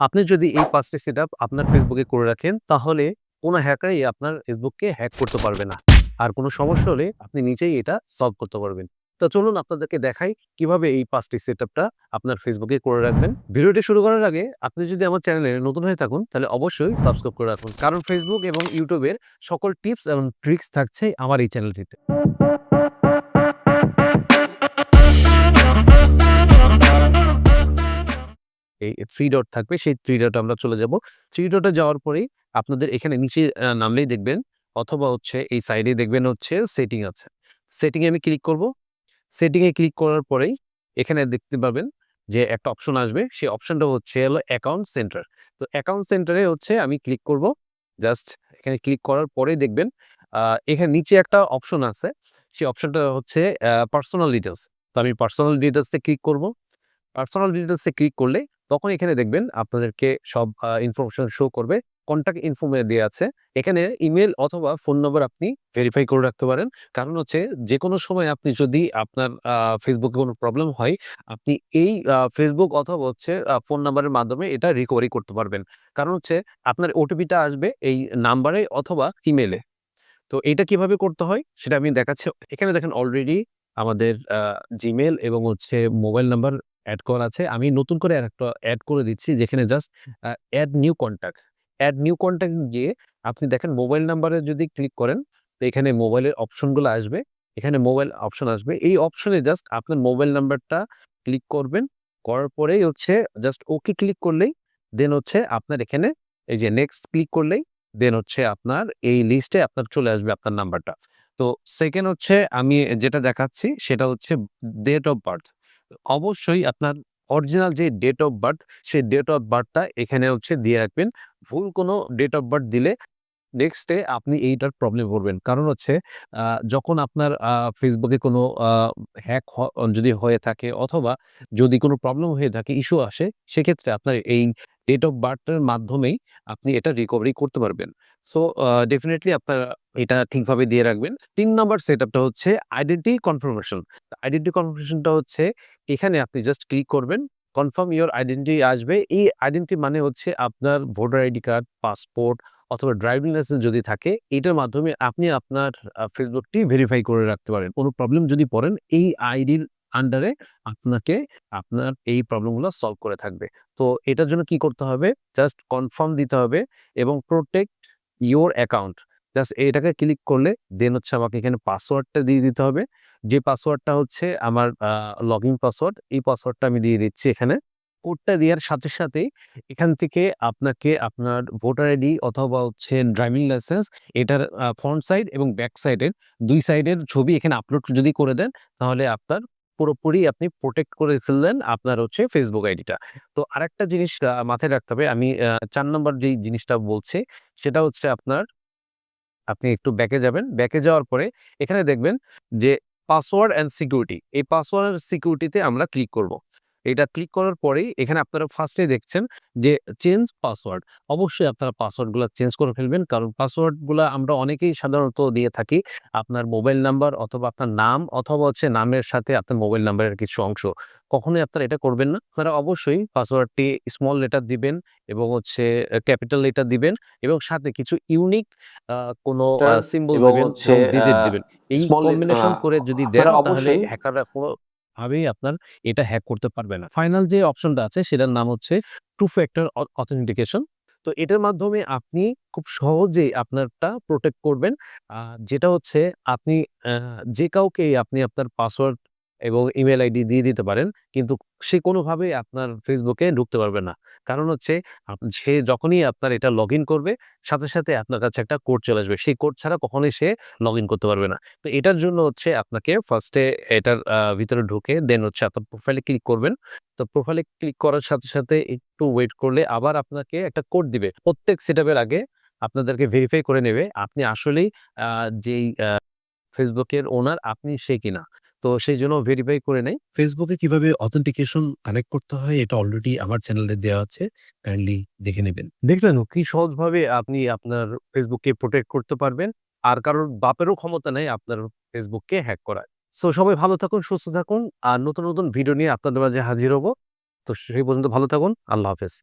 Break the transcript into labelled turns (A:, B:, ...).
A: আপনি যদি এই পাঁচটি সেট আপনার ফেসবুকে করে রাখেন, তাহলে কোনো হ্যাকারই আপনার ফেসবুককে হ্যাক করতে পারবে না। আর কোনো সমস্যা হলে আপনি নিজেই এটা সলভ করতে পারবেন। তো চলুন আপনাদেরকে দেখাই কীভাবে এই পাঁচটি সেট আপনার ফেসবুকে করে রাখবেন। ভিডিওটি শুরু করার আগে আপনি যদি আমার চ্যানেলে নতুন হয়ে থাকুন, তাহলে অবশ্যই সাবস্ক্রাইব করে রাখুন। কারণ ফেসবুক এবং ইউটিউবের সকল টিপস এবং ট্রিক্স থাকছে আমার এই চ্যানেলটিতে এই থ্রি ডট থাকবে, সেই থ্রি ডট আমরা চলে যাব। থ্রি ডটে যাওয়ার পরেই আপনাদের এখানে নিচে নামলেই দেখবেন, অথবা হচ্ছে এই সাইডে দেখবেন হচ্ছে সেটিং আছে। সেটিং এ আমি ক্লিক করব। সেটিং এ ক্লিক করার পরেই এখানে দেখতে পাবেন যে একটা অপশন আসবে। সেই অপশনটা হচ্ছে হলো অ্যাকাউন্ট সেন্টার তো অ্যাকাউন্ট সেন্টারে হচ্ছে আমি ক্লিক করব। জাস্ট এখানে ক্লিক করার পরেই দেখবেন এখানে নিচে একটা অপশন আছে। সেই অপশনটা হচ্ছে পার্সোনাল ডিটেলস তো আমি পার্সোনাল ডিটেলসে ক্লিক করব। পার্সোনাল ডিটেলসে ক্লিক করলে তখন এখানে দেখবেন আপনাদেরকে সব ইনফরমেশন শো করবে। কন্ট্যাক্ট ইনফর্মে দেওয়া আছে। এখানে ইমেল অথবা ফোন নম্বর আপনি ভেরিফাই করে রাখতে পারেন। কারণ হচ্ছে যে কোনো সময় আপনি যদি আপনার ফেসবুকে কোনো প্রবলেম হয়, আপনি এই ফেসবুক অথবা হচ্ছে ফোন নাম্বারের মাধ্যমে এটা রিকভারি করতে পারবেন। কারণ হচ্ছে আপনার ওটিপিটা আসবে এই নাম্বারে অথবা ইমেলে তো এটা কীভাবে করতে হয় সেটা আমি দেখাচ্ছি। এখানে দেখেন অলরেডি আমাদের জিমেল এবং হচ্ছে মোবাইল নাম্বার অ্যাড করা আছে। আমি নতুন করে একটা অ্যাড করে দিচ্ছি, যেখানে just add new contact add new contact গিয়ে আপনি দেখেন মোবাইল নাম্বারে যদি ক্লিক করেন, তো এখানে মোবাইলের অপশনগুলো আসবে। এখানে মোবাইল অপশন আসবে। এই অপশনে জাস্ট আপনার মোবাইল নাম্বারটা ক্লিক করবেন। করার পরেই হচ্ছে জাস্ট ওকে ক্লিক করলেই দেন হচ্ছে আপনার এখানে এই যে নেক্সট ক্লিক করলেই দেন হচ্ছে আপনার এই লিস্টে আপনার চলে আসবে আপনার নাম্বারটা তো সেকেন্ড হচ্ছে আমি যেটা দেখাচ্ছি, সেটা হচ্ছে ডেট অফ বার্থ অবশ্যই আপনার অরিজিনাল যে ডেট অফ বার্থ সেই ডেট অফ বার্থটা এখানে হচ্ছে দিয়ে রাখবেন। ভুল কোনো ডেট অফ বার্থ দিলে নেক্সট আপনি এইটার প্রবলেম পড়বেন। কারণ হচ্ছে যখন আপনার ফেসবুকে কোনো হ্যাক যদি হয়ে থাকে অথবা যদি কোনো প্রবলেম হয়ে থাকে ইস্যু আসে, সেক্ষেত্রে আপনার এই ডেট অফ বার্থের মাধ্যমেই আপনি এটা রিকভারি করতে পারবেন। সো ডেফিনেটলি আপনার এটা ঠিকভাবে দিয়ে রাখবেন। তিন নম্বর সেট আপটা হচ্ছে আইডেন্টি কনফার্মেশন আইডেন্টি কনফার্মেশনটা হচ্ছে এখানে আপনি জাস্ট ক্লিক করবেন কনফার্ম ইওর আইডেন্টি আসবে। এই আইডেন্টি মানে হচ্ছে আপনার ভোটার আইডি কার্ড পাসপোর্ট অথবা ড্রাইভিং লাইসেন্স যদি থাকে, এটার মাধ্যমে আপনি আপনার ফেসবুকটি ভেরিফাই করে রাখতে পারেন। কোনো প্রবলেম যদি পড়েন, এই আইডির আন্ডারে আপনাকে আপনার এই প্রবলেমগুলো সলভ করে থাকবে। তো এটার জন্য কি করতে হবে? জাস্ট কনফার্ম দিতে হবে এবং প্রোটেক্ট ইওর অ্যাকাউন্ট জাস্ট এটাকে ক্লিক করলে দেন হচ্ছে আমাকে এখানে পাসওয়ার্ডটা দিয়ে দিতে হবে। যে পাসওয়ার্ডটা হচ্ছে আমার লগ ইন পাসওয়ার্ড এই পাসওয়ার্ডটা আমি দিয়ে দিচ্ছি এখানে। কোডটা দেওয়ার সাথে সাথে এখান থেকে আপনাকে আপনার ভোটার আইডি অথবা হচ্ছে ড্রাইভিং লাইসেন্স এটার ফ্রন্ট সাইড এবং ব্যাক সাইডের দুই সাইডের ছবি এখানে আপলোড যদি করে দেন, তাহলে আপনার পুরোপুরি আপনি প্রোটেক্ট করে ফেললেন আপনার হচ্ছে ফেসবুক আইডিটা। তো আরেকটা জিনিস মাথায় রাখতে হবে, আমি চার নম্বর যেই জিনিসটা বলছি, সেটা হচ্ছে আপনার, আপনি একটু ব্যাকে যাবেন। ব্যাকে যাওয়ার পরে এখানে দেখবেন যে পাসওয়ার্ড অ্যান্ড সিকিউরিটি এই পাসওয়ার্ড সিকিউরিটিতে আমরা ক্লিক করব। এটা ক্লিক করার পরেই এখানে আপনারা ফার্স্টে দেখছেন যে চেঞ্জ পাসওয়ার্ড অবশ্যই আপনারা পাসওয়ার্ডগুলো চেঞ্জ করে ফেলবেন কারণ পাসওয়ার্ডগুলো আমরা অনেকেই সাধারণত দিয়ে থাকি আপনার মোবাইল নাম্বার অথবা আপনার নাম অথবা হচ্ছে নামের সাথে আপনার মোবাইল নাম্বারের কিছু অংশ। কখনোই আপনারা এটা করবেন না। আপনারা অবশ্যই পাসওয়ার্ডটি স্মল লেটার দিবেন এবং হচ্ছে ক্যাপিটাল লেটার দিবেন এবং সাথে কিছু ইউনিক কোনো সিম্বল দিবেন ডিজিট দিবেন। এই কম্বিনেশন করে যদি দেন তাহলে হ্যাকাররা কোনো ভাবেই আপনার এটা হ্যাক করতে পারবে না। ফাইনাল যে অপশনটা আছে, সেটার নাম হচ্ছে টু ফ্যাক্টর অথেন্টিকেশন তো এটার মাধ্যমে আপনি খুব সহজেই আপনারটা প্রোটেক্ট করবেন। যেটা হচ্ছে, আপনি যে কাউকে আপনি আপনার পাসওয়ার্ড এবং ইমেল আইডি দিয়ে দিতে পারেন। কিন্তু সে কোনোভাবেই আপনার ফেসবুকে ঢুকতে পারবে না। কারণ হচ্ছে সে যখনই আপনার এটা লগ করবে, সাথে সাথে আপনার কাছে একটা কোড চলে আসবে। সেই কোড ছাড়া কখনোই সে লগ করতে পারবে না। তো এটার জন্য হচ্ছে আপনাকে ফার্স্টে এটার ভিতরে ঢুকে দেন হচ্ছে আপনার প্রোফাইলে ক্লিক করবেন। তো প্রোফাইলে ক্লিক করার সাথে সাথে একটু ওয়েট করলে আবার আপনাকে একটা কোড দিবে। প্রত্যেক সেটআপের আগে আপনাদেরকে ভেরিফাই করে নেবে আপনি আসলেই যেই ফেসবুকের ওনার আপনি সে কিনা। তো সেই জন্য ভেরিফাই করে নেই।
B: ফেসবুকে কীভাবে অথেন্টিকেশন কানেক্ট করতে হয় এটা অলরেডি আমার চ্যানেলে দেওয়া আছে কাইন্ডলি দেখে নেবেন।
A: দেখলেন কি সহজভাবে আপনি আপনার ফেসবুককে প্রোটেক্ট করতে পারবেন আর কারোর বাপেরও ক্ষমতা নেই আপনার ফেসবুককে হ্যাক করার। সো সবাই ভালো থাকুন সুস্থ থাকুন আর নতুন নতুন ভিডিও নিয়ে আপনাদের মাঝে হাজির হব। তো সেই পর্যন্ত ভালো থাকুন আল্লাহ হাফেজ।